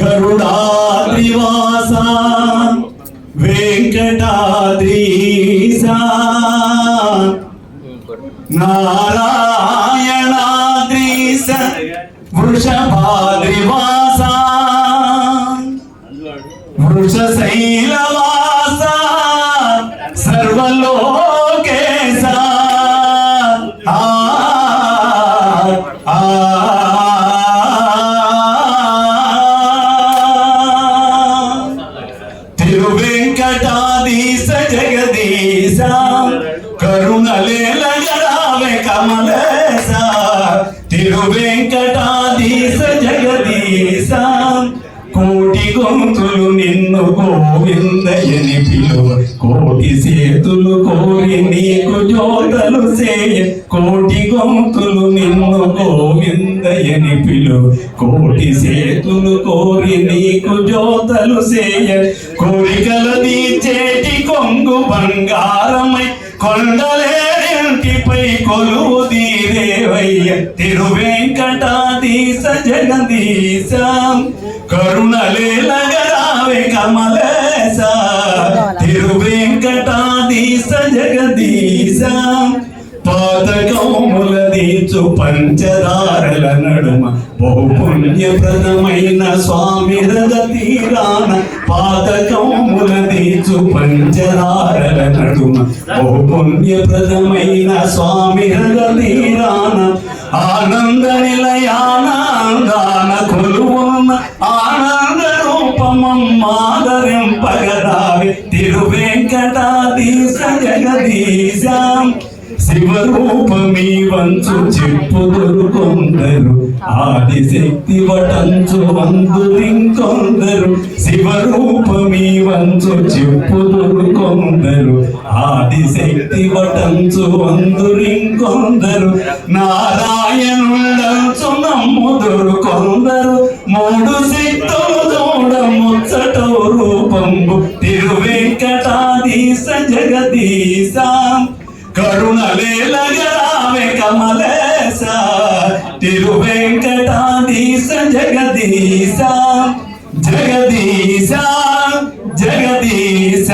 గరుడాద్రివాస వెంకటాద్రీశ నారాయణాద్రీశ వృషభాద్రివాస వృషశైలవాస సర్వలో జగదీశ కరుణలేలగరావే కమలేశ తిరువెంకటాదీశ జగదీశ. కోటి గొంతులు నిన్ను గోవిందయని పిలువ కోటి సేతులు కోరి నీకు జోతలు సేయ. కోటి గొంతులు నిన్ను గోవిందయని పిలువ కోటి సేతులు కోరి నీకు జోతలు సేయ. కోరికల తీర్చేటి కొంగు బంగారమై కొండలేంటిపై కొలువు తీరేవయ్య తిరువెంకటాదీశ జగదీశ. కరుణలేలగరావే కమలేశ. తిరువెంకటాదీశ జగదీశ. పాతకముల దీచు పంచదారల నడుమ బహుపుణ్యప్రదమైన స్వామి రథ తీరాన పాతకముల దీచు పంచదారల నడుమ బహుపుణ్యప్రదమైన స్వామి రథ తీరాన ఆనంద నిలయానందాన కొలువున్న ఆనంద రూపమం రూపమమ్మాదరింపగరావి తిరువెంకటాదీశ జగదీశాం శివరూపమీ వంచు చెప్పుదురు కొందరు. ఆదిశక్తి వటంచు వందురింకొందరు శివరూపమీ వంచు చెప్పుదురు కొందరు. ఆదిశక్తి వటంచు వందురింకొందరు నారాయణుండంచు నమ్ముదురు కొందరు. మూడు శక్తులు చూడ ముచ్చటో రూపంబు. తిరువెంకటాదీశ జగదీశా కరుణలేలగరావే కమలేశ తిరువెంకటాదీశ జగదీశ జగదీశ జగదీశ.